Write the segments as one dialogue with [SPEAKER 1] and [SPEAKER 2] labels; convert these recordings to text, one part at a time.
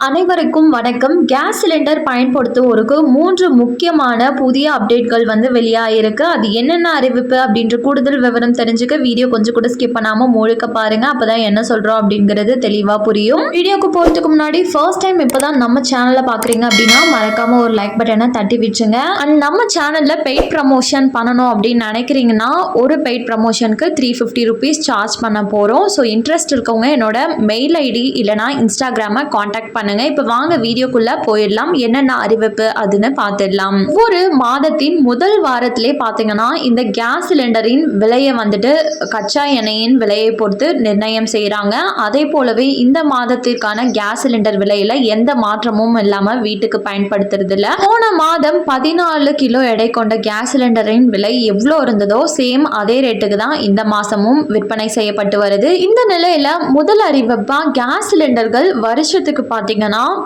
[SPEAKER 1] அனைவருக்கும் வணக்கம். Gas cylinder பயன்படுத்துவோருக்கு மூன்று முக்கியமான புதிய அப்டேட்கள் வந்து வெளியாகிருக்கு அது என்னென்ன அறிவிப்பு அப்படின்ற கூடுதல் விவரம் தெரிஞ்சுக்க வீடியோ கொஞ்சம் கூட ஸ்கிப் பண்ணாமல் முழுக்க பாருங்க. அப்பதான் என்ன சொல்கிறோம் அப்படிங்கிறது தெளிவாக புரியும். வீடியோக்கு போகிறதுக்கு முன்னாடி ஃபர்ஸ்ட் டைம் இப்போ தான் நம்ம சேனலை பார்க்குறீங்க அப்படின்னா மறக்காம ஒரு லைக் பட்டனை தட்டி விட்டுருங்க. அண்ட் நம்ம சேனலில் பெய்ட் ப்ரமோஷன் பண்ணணும் அப்படின்னு நினைக்கிறீங்கன்னா ஒரு பெய்ட் ப்ரமோஷனுக்கு த்ரீ ஃபிஃப்டி ருபீஸ் சார்ஜ் பண்ண போகிறோம் ஸோ இன்ட்ரெஸ்ட் இருக்கவங்க என்னோட மெயில் ஐடி இல்லைனா இன்ஸ்டாகிராமை காண்டாக்ட் பண்ணுங்க. இப்போ வாங்க வீடியோக்குள்ள போயிடலாம். என்னென்ன அறிவிப்பு அதுன்னு பார்த்துடலாம் ஒவ்வொரு மாதத்தின் முதல் வாரத்திலே பார்த்தீங்கன்னா இந்த கேஸ் சிலிண்டரின் விலையை வந்துட்டு கச்சா எண்ணெயின் விலையை பொறுத்து நிர்ணயம் செய்கிறாங்க அதே போலவே இந்த மாதத்திற்கான கேஸ் சிலிண்டர் விலையில எந்த மாற்றமும் இல்லாமல் வீட்டுக்கு பயன்படுத்துறது இல்ல போன மாதம் பதினாலு கிலோ எடை கொண்ட கேஸ் சிலிண்டரின் விலை எவ்வளோ இருந்ததோ சேம் அதே ரேட்டுக்கு தான் இந்த மாசமும் விற்பனை செய்யப்பட்டு வருது. இந்த நிலையில முதல் அறிவிப்பா கேஸ் சிலிண்டர்கள் வருஷத்துக்கு பார்த்தீங்கன்னா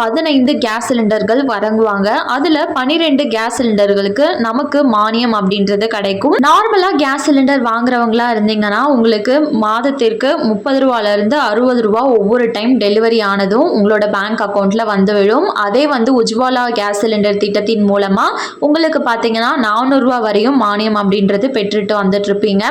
[SPEAKER 1] பதினைந்து கேஸ் சிலிண்டர்கள் வழங்குவாங்க. அதுல பனிரெண்டு கேஸ் சிலிண்டர்களுக்கு நமக்கு மானியம் அப்படின்றது கிடைக்கும். நார்மலா கேஸ் சிலிண்டர் வாங்குறவங்களா இருந்தீங்கன்னா உங்களுக்கு மாதத்திற்கு முப்பது ரூபால இருந்து அறுபது ரூபா ஒவ்வொரு டைம் டெலிவரி ஆனதும் உங்களோட பேங்க் அக்கௌண்ட்ல வந்து விழும். அதே வந்து உஜ்வாலா கேஸ் சிலிண்டர் திட்டத்தின் மூலமா உங்களுக்கு பார்த்தீங்கன்னா நானூறுரூவா வரையும் மானியம் அப்படின்றது பெற்றுட்டு வந்துட்டு இருப்பீங்க.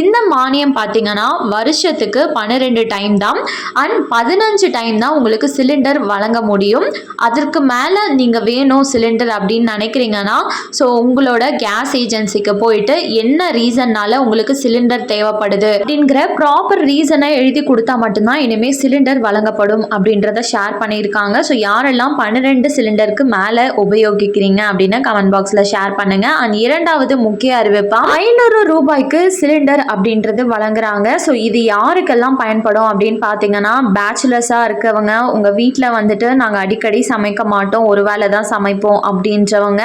[SPEAKER 1] இந்த மானியம் பார்த்தீங்கன்னா வருஷத்துக்கு பன்னிரெண்டு டைம் தான். அண்ட் பதினஞ்சு டைம் தான் உங்களுக்கு சிலிண்டர் வழங்க முடியும். அதற்கு மேலே நீங்கள் வேணும் சிலிண்டர் அப்படின்னு நினைக்கிறீங்கன்னா ஸோ உங்களோட கேஸ் ஏஜென்சிக்கு போயிட்டு என்ன ரீசன்னால உங்களுக்கு சிலிண்டர் தேவைப்படுது அப்படிங்கிற ப்ராப்பர் ரீசனை எழுதி கொடுத்தா மட்டும்தான் இனிமேல் சிலிண்டர் வழங்கப்படும் அப்படின்றத ஷேர் பண்ணியிருக்காங்க. ஸோ யாரெல்லாம் பன்னிரெண்டு சிலிண்டருக்கு மேலே உபயோகிக்கிறீங்க அப்படின்னு கமெண்ட் பாக்ஸில் ஷேர் பண்ணுங்க. அண்ட் இரண்டாவது முக்கிய அறிவிப்பா ஐநூறு ரூபாய்க்கு சிலிண்டர் அப்படின்றது வழங்குறாங்க. ஸோ இது யாருக்கெல்லாம் பயன்படும் அப்படின்னு பார்த்தீங்கன்னா பேச்சுலர்ஸாக இருக்கவங்க உங்கள் வீட்டில் வந்து வந்துட்டு நாங்கள் அடிக்கடி சமைக்க மாட்டோம். ஒரு வேளை தான் சமைப்போம் அப்படின்றவங்க.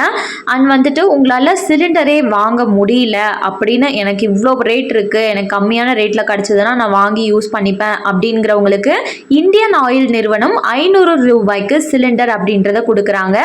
[SPEAKER 1] அண்ட் வந்துட்டு உங்களால் சிலிண்டரே வாங்க முடியல அப்படின்னு எனக்கு இவ்வளோ ரேட் இருக்குது எனக்கு கம்மியான ரேட்டில் கிடச்சதுன்னா நான் வாங்கி யூஸ் பண்ணிப்பேன் அப்படிங்கிறவங்களுக்கு இந்தியன் ஆயில் நிறுவனம் ஐநூறு ரூபாய்க்கு சிலிண்டர் அப்படின்றத கொடுக்குறாங்க.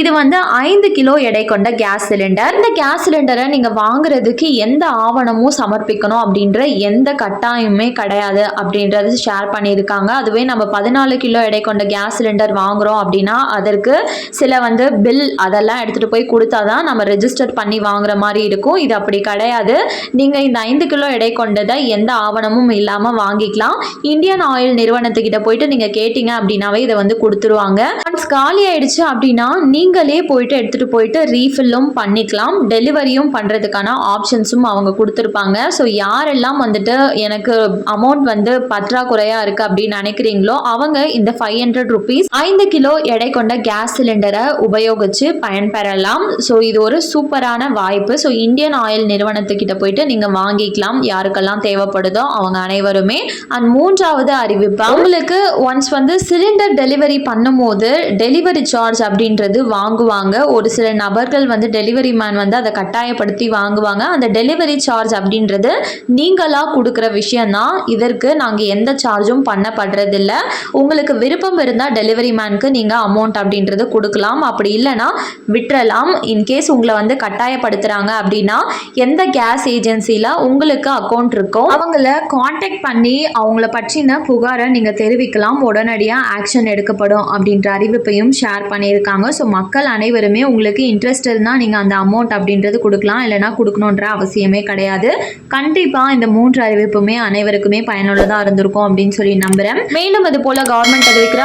[SPEAKER 1] இது வந்து ஐந்து கிலோ எடை கொண்ட கேஸ் சிலிண்டர் இந்த கேஸ் சிலிண்டரை நீங்கள் வாங்குறதுக்கு எந்த ஆவணமும் சமர்ப்பிக்கணும் அப்படின்ற எந்த கட்டாயமுமே கிடையாது அப்படின்றத ஷேர் பண்ணியிருக்காங்க. அதுவே நம்ம பதினாலு கிலோ எடை கொண்ட கேஸ் சிலிண்டர் வாங்குகிறோம் அப்படின்னா அதற்கு சில வந்து பில் அதெல்லாம் எடுத்துகிட்டு போய் கொடுத்தா தான் நம்ம ரெஜிஸ்டர் பண்ணி வாங்குற மாதிரி இருக்கும். இது அப்படி கிடையாது. நீங்கள் இந்த ஐந்து கிலோ எடை கொண்டதை எந்த ஆவணமும் இல்லாமல் வாங்கிக்கலாம். இந்தியன் ஆயில் நிறுவனத்துக்கிட்ட போயிட்டு நீங்கள் கேட்டிங்க அப்படின்னாவே இதை வந்து கொடுத்துருவாங்க. ஒன்ஸ் காலி ஆயிடுச்சு அப்படின்னா நீங்களே போயிட்டு எடுத்துகிட்டு போயிட்டு ரீஃபில்லும் பண்ணிக்கலாம். டெலிவரியும் பண்ணுறதுக்கான ஆப்ஷன்ஸும் அவங்க கொடுத்துருப்பாங்க. ஸோ யாரெல்லாம் வந்துட்டு எனக்கு அமௌண்ட் வந்து பற்றாக்குறையாக இருக்குது அப்படின்னு நினைக்கிறீங்களோ அவங்க இந்த ஃபைவ் ஹண்ட்ரட் ருபீஸ் ஐந்து கிலோ எடை கொண்ட கேஸ் சிலிண்டரை உபயோகித்து பயன்பெறலாம். ஸோ இது ஒரு சூப்பரான வாய்ப்பு. ஸோ இந்தியன் ஆயில் நிறுவனத்துக்கிட்ட போயிட்டு நீங்கள் வாங்கிக்கலாம். யாருக்கெல்லாம் தேவைப்படுதோ அவங்க அனைவருமே. அண்ட் மூன்றாவது அறிவிப்பு அவங்களுக்கு ஒன்ஸ் வந்து சிலிண்டர் டெலிவரி பண்ணும்போது டெலிவரி சார்ஜ் அப்படின்றது வாங்குவாங்க. ஒரு சில நபர்கள் வந்து டெலிவரி மேன் வந்து அதை கட்டாயப்படுத்தி வாங்குவாங்க. அந்த டெலிவரி சார்ஜ் அப்படின்றது நீங்களாக கொடுக்குற விஷயம்தான். இதற்கு நாங்கள் எந்த சார்ஜும் பண்ணப்படுறதில்ல. உங்களுக்கு விருப்பம் இருந்தால் டெலிவரி மேனுக்கு நீங்கள் அமௌண்ட் அப்படின்றது கொடுக்கலாம். அப்படி இல்லைன்னா விட்டுறலாம். இன்கேஸ் உங்களை வந்து கட்டாயப்படுத்துகிறாங்க அப்படின்னா எந்த கேஸ் ஏஜென்சியில் உங்களுக்கு அக்கௌண்ட் இருக்கோ அவங்கள காண்டாக்ட் பண்ணி அவங்கள பற்றின புகாரை நீங்கள் தெரிவிக்கலாம். உடனடியாக ஆக்ஷன் எடுக்கப்படும் அப்படின்ற அறிவிப்பையும் ஷேர் பண்ணியிருக்காங்க. ஸோ மக்கள் அனைவருமே உங்களுக்கு இன்ட்ரெஸ்ட் இருந்தால் நீங்கள் அந்த அமௌண்ட் அப்படின்றது கொடுக்கலாம். இல்லைனா கொடுக்கணுன்ற அவசியமே கிடையாது. கண்டிப்பாக இந்த மூன்று அறிவிப்புமே அனைவருக்குமே பயனுள்ளதாக இருந்திருக்கும் அப்படின்னு சொல்லி நம்புகிறேன் மேலும் இது போல் கவர்மெண்ட் அறிவிக்கிற